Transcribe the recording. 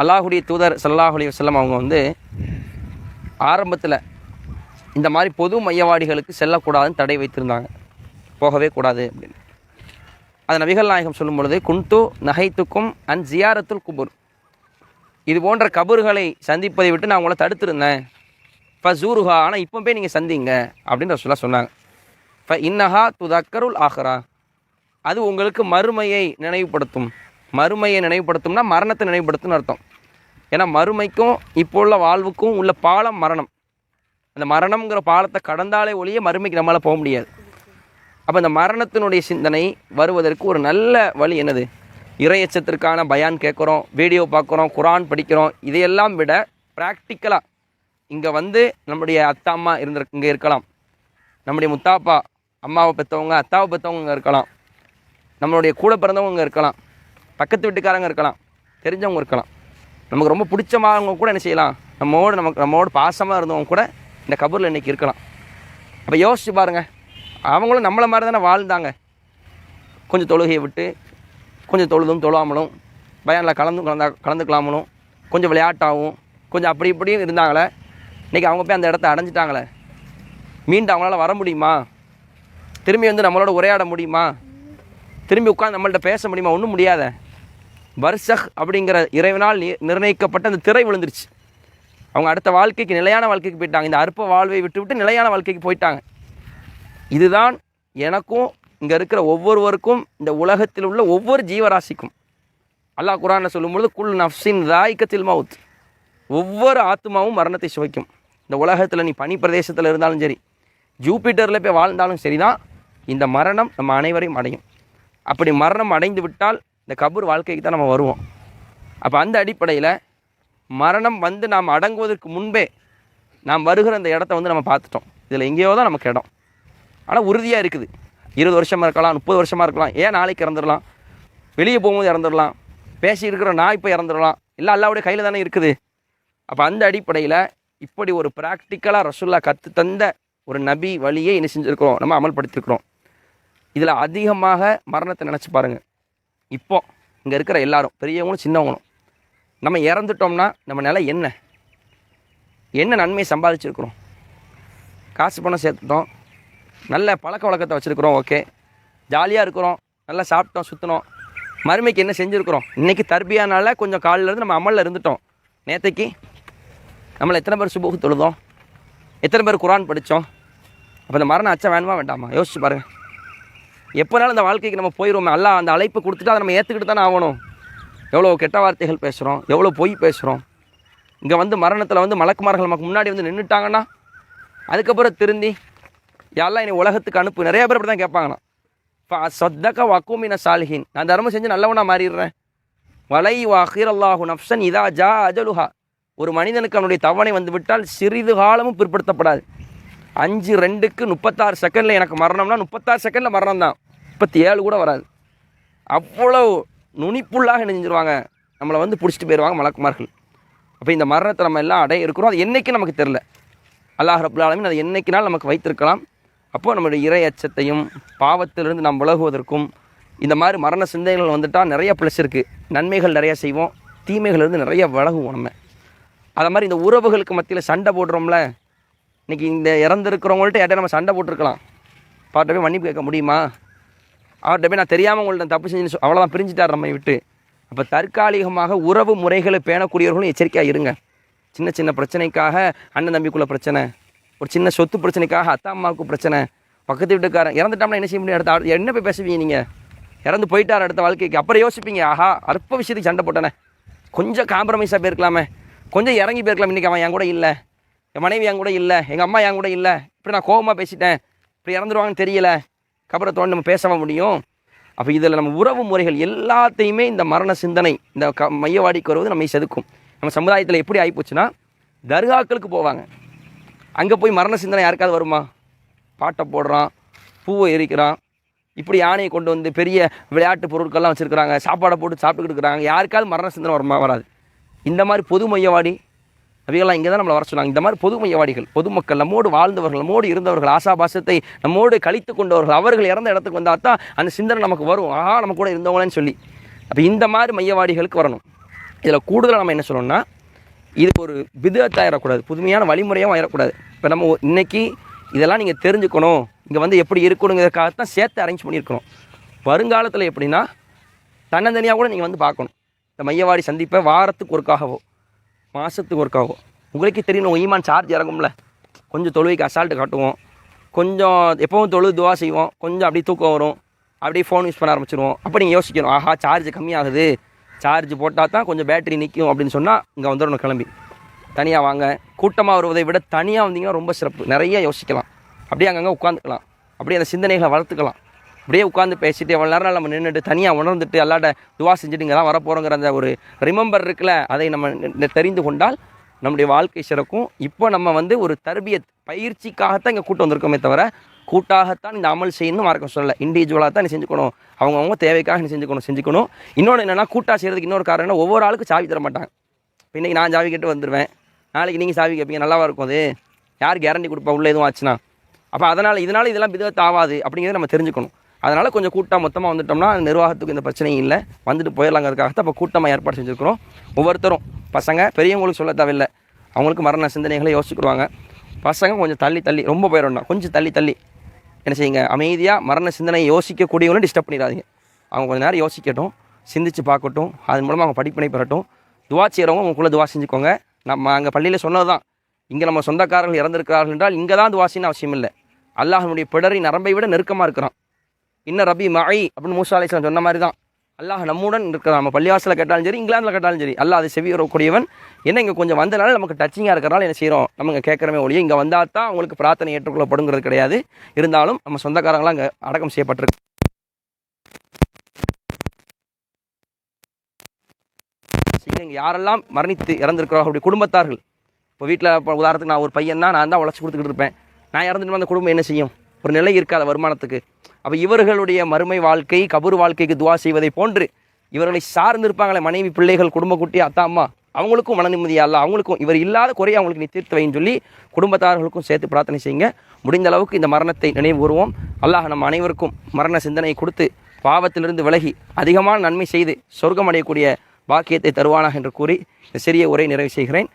அல்லாஹுடைய தூதர் சல்லாஹுலி அலைஹி அவங்க வந்து ஆரம்பத்தில் இந்த மாதிரி பொது மையவாடிகளுக்கு செல்லக்கூடாதுன்னு தடை வைத்திருந்தாங்க. போகவே கூடாது அப்படின்னு. அது நபிகள் நாயகம் சொல்லும் பொழுது குண்டு நகைத்துக்கும் அண்ட் ஜியாரத்துல் குபுர். இது போன்ற கபர்களை சந்திப்பதை விட்டு நான் உங்களை தடுத்திருந்தேன். ஃப ஜூருஹா ஆனால் இப்போ போய் நீங்கள் சந்திங்க அப்படின்னு சொல்ல சொன்னாங்க. ஃப இன்னஹா துதக்கருள் ஆஹ்ரா. அது உங்களுக்கு மறுமையை நினைவுபடுத்தும். மறுமையை நினைவுபடுத்தும்னா மரணத்தை நினைவுபடுத்தும்னு அர்த்தம். ஏன்னா மறுமைக்கும் இப்போ உள்ள வாழ்வுக்கும் உள்ள பாலம் மரணம். அந்த மரணம்ங்கிற பாலத்தை கடந்தாலே ஒழிய மறுமைக்கு நம்மளால் போக முடியாது. அப்போ இந்த மரணத்தினுடைய சிந்தனை வருவதற்கு ஒரு நல்ல வழி என்னது? இறையச்சத்திற்கான பயான் கேட்குறோம் வீடியோ பார்க்குறோம் குரான் படிக்கிறோம். இதையெல்லாம் விட ப்ராக்டிக்கலாக இங்கே வந்து நம்முடைய அத்தா அம்மா இருந்திரு இங்கே இருக்கலாம். நம்முடைய முத்தாப்பா அம்மாவை பெற்றவங்க அத்தாவை பெற்றவங்க இங்கே இருக்கலாம். நம்மளுடைய கூட பிறந்தவங்க இங்கே இருக்கலாம். பக்கத்து வீட்டுக்காரங்க இருக்கலாம் தெரிஞ்சவங்க இருக்கலாம். நமக்கு ரொம்ப பிடிச்சமானவங்க கூட என்ன செய்யலாம்? நம்மோடு நமக்கு நம்மோடு பாசமாக இருந்தவங்க கூட இந்த கபூரில் இன்றைக்கி இருக்கலாம். அப்போ யோசிச்சு பாருங்கள் அவங்களும் நம்மளை மாதிரி தானே வாழ்ந்தாங்க. கொஞ்சம் தொழுகையை விட்டு கொஞ்சம் தொழுதும் தொழாமலும் பயானில் கலந்து கலந்தா கலந்துக்கலாமலும் கொஞ்சம் விளையாட்டாகவும் கொஞ்சம் அப்படி இப்படியும் இருந்தாங்களே இன்றைக்கி அவங்க போய் அந்த இடத்த அடைஞ்சிட்டாங்களே. மீண்டும் அவங்களால வர முடியுமா? திரும்பி வந்து நம்மளோட உரையாட முடியுமா? திரும்பி உட்காந்து நம்மள்ட்ட பேச முடியுமா? ஒன்றும் முடியாத. பர்சக் அப்படிங்கிற இறைவனால் நி- நிர்ணயிக்கப்பட்ட அந்த திரை விழுந்துருச்சு. அவங்க அடுத்த வாழ்க்கைக்கு நிலையான வாழ்க்கைக்கு போயிட்டாங்க. இந்த அற்ப வாழ்வை விட்டு விட்டு நிலையான வாழ்க்கைக்கு போயிட்டாங்க. இதுதான் எனக்கும் இங்கே இருக்கிற ஒவ்வொருவருக்கும் இந்த உலகத்தில் உள்ள ஒவ்வொரு ஜீவராசிக்கும். அல்லாஹ் குரானை சொல்லும்பொழுது குல் நஃப்ஸின் ராய்க்கத்தில் மவுத் ஒவ்வொரு ஆத்மாவும் மரணத்தை சுவைக்கும். இந்த உலகத்தில் நீ பனி பிரதேசத்தில் இருந்தாலும் சரி ஜூபிட்டரில் போய் வாழ்ந்தாலும் சரி தான் இந்த மரணம் நம்ம அனைவரையும் அடையும். அப்படி மரணம் அடைந்து விட்டால் இந்த கபூர் வாழ்க்கைக்கு தான் நம்ம வருவோம். அப்போ அந்த அடிப்படையில் மரணம் வந்து நாம் அடங்குவதற்கு முன்பே நாம் வருகிற அந்த இடத்த வந்து நம்ம பார்த்துட்டோம். இதில் எங்கேயோ தான் நமக்கு இடம். ஆனால் உறுதியாக இருக்குது. இருபது வருஷமாக இருக்கலாம் முப்பது வருஷமாக இருக்கலாம். ஏன் நாளைக்கு இறந்துடலாம்? வெளியே போகும்போது இறந்துடலாம். பேசி இருக்கிற நான் இப்போ இறந்துடலாம். இல்லை அல்லாவுடைய கையில் தானே இருக்குது. அப்போ அந்த அடிப்படையில் இப்படி ஒரு ப்ராக்டிக்கலாக ரசுல்லா கற்று தந்த ஒரு நபி வழியை என்ன செஞ்சுருக்கிறோம். நம்ம அமல்படுத்தியிருக்கிறோம். இதில் அதிகமாக மரணத்தை நினச்சி பாருங்கள் இப்போ இங்கே இருக்கிற எல்லாரும் பெரியவங்களும் சின்னவங்களும் நம்ம இறந்துட்டோம்னா நம்ம நிலை என்ன? என்ன நன்மையை சம்பாதிச்சிருக்கிறோம்? காசு பணம் சேர்த்துட்டோம். நல்ல பழக்க வழக்கத்தை வச்சுருக்குறோம் ஓகே ஜாலியாக இருக்கிறோம் நல்லா சாப்பிட்டோம் சுற்றினோம் மறுமைக்கு என்ன செஞ்சுருக்குறோம்? இன்றைக்கி தர்பியானால கொஞ்சம் காலில் இருந்து நம்ம அமலில் இருந்துட்டோம். நேற்றைக்கு நம்மளை எத்தனை பேர் சுபுகு தொழுதோம்? எத்தனை பேர் குரான் படித்தோம்? அப்போ இந்த மரணம் அச்சம் வேணுமா வேண்டாமா? யோசிச்சு பாருங்கள் எப்போனாலும் இந்த வாழ்க்கைக்கு நம்ம போயிடுவோமே அல்ல அந்த அழைப்பு கொடுத்துட்டு அதை நம்ம ஏற்றுக்கிட்டு தானே ஆகணும். எவ்வளோ கெட்ட வார்த்தைகள் பேசுகிறோம் எவ்வளோ பொய் பேசுகிறோம் இங்கே வந்து மரணத்தில் வந்து மலக்குமார்கள் நமக்கு முன்னாடி வந்து நின்றுட்டாங்கன்னா அதுக்கப்புறம் திருந்தி யாரெல்லாம் இனி உலகத்துக்கு அனுப்பு. நிறைய பேர் அப்படி தான் கேட்பாங்கண்ணா இப்போ சொத்தக்க வக்கூமின சாலிஹின். நான் தர்மம் செஞ்சு நல்லவனாக மாறிடுறேன். வலை வாஹிர் அல்லாஹு நப்சன் இதா ஜா அஜலுஹா. ஒரு மனிதனுக்கு அவனுடைய தவணை வந்து விட்டால் சிறிது காலமும் பிற்படுத்தப்படாது. அஞ்சு ரெண்டுக்கு முப்பத்தாறு செகண்டில் எனக்கு மரணம்னா முப்பத்தாறு செகண்டில் மரணம் தான். முப்பத்தி ஏழு கூட வராது. அவ்வளோ நுனிப்புள்ளாக நெஞ்சிருவாங்க நம்மளை வந்து பிடிச்சிட்டு போயிடுவாங்க மலக்குமார்கள். அப்போ இந்த மரணத்தை நம்ம எல்லாம் அடைய இருக்கிறோம். அது என்றைக்கு நமக்கு தெரில அல்லாஹ் ரபுல் அது என்றைக்குனாலும் நமக்கு வைத்திருக்கலாம். அப்போது நம்மளுடைய இறை அச்சத்தையும் பாவத்திலிருந்து நாம் விலகுவதற்கும் இந்த மாதிரி மரண சிந்தனைகள் வந்துட்டால் நிறைய ப்ளஸ் இருக்குது நன்மைகள் நிறைய செய்வோம். தீமைகள்லேருந்து நிறைய விலகுவோம் நம்ம. அதை மாதிரி இந்த உறவுகளுக்கு மத்தியில் சண்டை போடுறோம்ல இன்றைக்கி இந்த இறந்துருக்கிறவங்கள்ட்ட யார்ட்ட நம்ம சண்டை போட்டிருக்கலாம். பாட்ட போய் மன்னிப்பு கேட்க முடியுமா? அவர்கிட்ட போய் நான் தெரியாமல் உங்கள்ட்ட தப்பு செஞ்சு அவ்வளோதான் பிரிஞ்சுட்டார் நம்மை விட்டு. அப்போ தற்காலிகமாக உறவு முறைகளை பேணக்கூடியவர்களும் எச்சரிக்கையாக இருங்க. சின்ன சின்ன பிரச்சனைக்காக அண்ணன் தம்பிக்குள்ளே பிரச்சனை ஒரு சின்ன சொத்து பிரச்சனைக்காக அத்தா அம்மாவுக்கு பிரச்சனை பக்கத்து வீட்டுக்காரன் இறந்துட்டோம்னா என்ன செய்ய முடியும்? அடுத்த என்ன போய் பேசுவீங்க நீங்கள் இறந்து போயிட்டார் அடுத்த வாழ்க்கைக்கு. அப்புறம் யோசிப்பீங்க ஆஹா அற்ப விஷயத்துக்கு சண்டை போட்டனே. கொஞ்சம் காம்ப்ரமைஸாக போயிருக்கலாமே. கொஞ்சம் இறங்கி போயிருக்கலாம். இன்றைக்கி அவன் என் கூட இல்லை. என் மனைவி என் கூட இல்லை எங்கள் அம்மா என் கூட இல்லை. இப்படி நான் கோபமாக பேசிட்டேன். இப்படி இறந்துருவாங்கன்னு தெரியல. கபரை தோண்டி நம்ம பேசவா முடியும்? அப்போ இதில் நம்ம உறவு முறைகள் எல்லாத்தையுமே இந்த மரண சிந்தனை இந்த க மையவாடிக்கு வருவது நம்மை செதுக்கும். நம்ம சமுதாயத்தில் எப்படி ஆகிப்போச்சுன்னா தர்காக்களுக்கு போவாங்க. அங்கே போய் மரண சிந்தனை யாருக்காவது வருமா? பாட்டை போடுறான் பூவை எரிக்கிறான். இப்படி யானையை கொண்டு வந்து பெரிய விளையாட்டு பொருட்கள்லாம் வச்சுருக்குறாங்க. சாப்பாடை போட்டு சாப்பிட்டுக்கிட்டு இருக்கிறாங்க. யாருக்காவது மரண சிந்தனை வருமா? வராது. இந்த மாதிரி பொது மையவாடி அவைகளாம் இங்கே தான் நம்மளை வர சொன்னாங்க. இந்த மாதிரி பொது மையவாடிகள் பொதுமக்கள் நம்மோடு வாழ்ந்தவர்கள் நம்மோடு இருந்தவர்கள் ஆசாபாசத்தை நம்மோடு கழித்து கொண்டவர்கள் அவர்கள் இறந்த இடத்துக்கு வந்தால் தான் அந்த சிந்தனை நமக்கு வரும். ஆஹா நம்ம கூட இருந்தவங்களேன்னு சொல்லி. அப்போ இந்த மாதிரி மையவாடிகளுக்கு வரணும். இதில் கூடுதலாக நம்ம என்ன சொல்லணும்னா இது ஒரு விதத்தாயிடக்கூடாது புதுமையான வழிமுறையாகவும் ஆயிடக்கூடாது இப்போ நம்ம இன்றைக்கி இதெல்லாம் நீங்கள் தெரிஞ்சுக்கணும். இங்கே வந்து எப்படி இருக்கணுங்கிறதுக்காக தான் சேர்த்து அரேஞ்ச் பண்ணியிருக்கணும் வருங்காலத்தில் எப்படின்னா தன்னந்தனியாக கூட நீங்கள் வந்து பார்க்கணும். இந்த மையவாடி சந்திப்பை வாரத்துக்கு ஒருக்காகவோ மாதத்துக்கு ஒருக்காகவோ உங்களுக்கே தெரியும் உங்கள் ஈமான் சார்ஜ் இறங்கும்ல. கொஞ்சம் தொழுவைக்கு அசால்ட்டு காட்டுவோம். கொஞ்சம் எப்பவும் தொழு துவா செய்வோம். கொஞ்சம் அப்படியே தூக்கம் வரும். அப்படியே ஃபோன் யூஸ் பண்ண ஆரம்பிச்சிருவோம். அப்போ நீங்கள் யோசிக்கணும் ஆஹா சார்ஜ் கம்மியாகுது. சார்ஜ் போட்டால் தான் கொஞ்சம் பேட்டரி நிற்கும் அப்படின்னு சொன்னால் இங்கே வந்துடணும் கிளம்பி. தனியாக வாங்க. கூட்டமாக வருவதை விட தனியாக வந்தீங்கன்னா ரொம்ப சிறப்பு. நிறைய யோசிக்கலாம். அப்படியே அங்கங்கே உட்காந்துக்கலாம் அப்படியே அந்த சிந்தனைகளை வளர்த்துக்கலாம். அப்படியே உட்காந்து பேசிட்டு எவ்வளோ நேரம் நம்ம நின்றுட்டு தனியாக உணர்ந்துட்டு எல்லாட்ட துவா செஞ்சுட்டு இங்கே தான் வரப்போகிறோங்கிற அந்த ஒரு ரிமெம்பர் இருக்குல்ல அதை நம்ம தெரிந்து கொண்டால் நம்முடைய வாழ்க்கை சிறக்கும். இப்போ நம்ம வந்து ஒரு தர்பியத் பயிற்சிக்காகத்தான் இங்கே கூட்டம் வந்திருக்கோமே தவிர கூட்டாகத்தான் இந்த அமல் செய்யணும் மார்க்கம் சொல்லலை. இண்டிவிஜுவலாக தான் நீ செஞ்சுக்கணும். அவங்கவுங்க தேவைக்காக நீ செஞ்சுக்கணும் செஞ்சுக்கணும். இன்னொன்று என்னென்னா கூட்டாக செய்கிறதுக்கு இன்னொரு காரணம் என்ன, ஒவ்வொரு ஆளுக்கும் சாவி தர மாட்டாங்க. இப்போ இன்றைக்கி நான் சாவி கேட்டு வந்துடுவேன் நாளைக்கு நீங்கள் சாவி கேட்பீங்க நல்லா இருக்கும் அது? யார் கேரண்டி கொடுப்பா? உள்ளே எதுவும் ஆச்சுன்னா. அப்போ அதனால் இதனால் இதெல்லாம் விதத்து ஆகாது அப்படிங்கிறத நம்ம தெரிஞ்சுக்கணும். அதனால் கொஞ்சம் கூட்டம் மொத்தமாக வந்துட்டோம்னா நிர்வாகத்துக்கு இந்த பிரச்சனையும் இல்லை. வந்துட்டு போயிடலாங்கிறதுக்காக தான் இப்போ கூட்டமாக ஏற்பாடு செஞ்சுருக்கிறோம். ஒவ்வொருத்தரும் பசங்க பெரியவங்களுக்கு சொல்ல தேவையில்லை. அவங்களுக்கு மரண சிந்தனைகளை யோசிச்சுக்கிடுவாங்க. பசங்க கொஞ்சம் தள்ளி தள்ளி ரொம்ப போயிடணும் கொஞ்சம் தள்ளி தள்ளி. என்ன செய்யுங்க? அமைதியாக மரண சிந்தனை யோசிக்கக்கூடியவங்களும் டிஸ்டர்ப் பண்ணிடாதீங்க. அவங்க கொஞ்சம் நேரம் யோசிக்கட்டும் சிந்திச்சு பார்க்கட்டும் அதன் மூலமாக அவங்க படிப்பினை பெறட்டும். துவா செய்கிறவங்க உங்களுக்குள்ளே துவா செஞ்சுக்கோங்க. நம்ம அங்கே பள்ளியில் சொன்னது தான் இங்கே நம்ம சொந்தக்காரர்கள் இறந்திருக்கிறார்கள் என்றால் இங்கே தான் துவாசின்னு அவசியம் இல்லை அல்லாஹனுடைய பிடரி நரம்பை விட நெருக்கமாக இருக்கிறான். இன்ன ரபி மழை அப்படின்னு மூசா அலிஸ்லாம் சொன்ன மாதிரி தான் அல்லாஹ் நம்முடன் இருக்கிறான். நம்ம பள்ளிவாசலில் கேட்டாலும் சரி இங்கிலாந்தில் கேட்டாலும் சரி அல்லாஹ் அதை செவி வரக்கூடியவன் என்ன இங்கே கொஞ்சம் வந்தனால நமக்கு டச்சிங்காக இருக்கிறனால என்ன செய்கிறோம் நம்ம கேட்குறமே ஒழிய இங்கே வந்தால் தான் அவங்களுக்கு பிரார்த்தனை ஏற்றுக்கொள்ளப்படுங்கிறது கிடையாது. இருந்தாலும் நம்ம சொந்தக்காரங்களாம் அங்கே அடக்கம் செய்யப்பட்டிருக்கு. இங்கே யாரெல்லாம் மரணித்து இறந்துருக்கிறோம் அப்படி குடும்பத்தார்கள். இப்போ வீட்டில் இப்போ உதாரணத்துக்கு நான் ஒரு பையன் தான் நான் தான் உழைச்சி கொடுத்துக்கிட்டு இருப்பேன். நான் இறந்துட்டு அந்த குடும்பம் என்ன செய்யும்? ஒரு நிலை இருக்காது வருமானத்துக்கு. அப்போ இவர்களுடைய மறுமை வாழ்க்கை கபூர் வாழ்க்கைக்கு துவா செய்வதை போன்று இவர்களை சார்ந்திருப்பாங்களே மனைவி பிள்ளைகள் குடும்ப குட்டி அத்தா அம்மா. அவங்களுக்கும் மன நிம்மதியாக இல்லை அவங்களுக்கும் இவர் இல்லாத குறையை அவங்களுக்கு நீ தீர்த்து வைன்னு சொல்லி குடும்பத்தார்களுக்கும் சேர்த்து பிரார்த்தனை செய்யுங்க. முடிந்த அளவுக்கு இந்த மரணத்தை நினைவு கூறுவோம். அல்லாஹ் நம்ம அனைவருக்கும் மரண சிந்தனை கொடுத்து பாவத்திலிருந்து விலகி அதிகமான நன்மை செய்து சொர்க்கம் அடையக்கூடிய பாக்கியத்தை தருவானாக என்று கூறி இந்த சிறிய உரை நிறைவு செய்கிறேன்.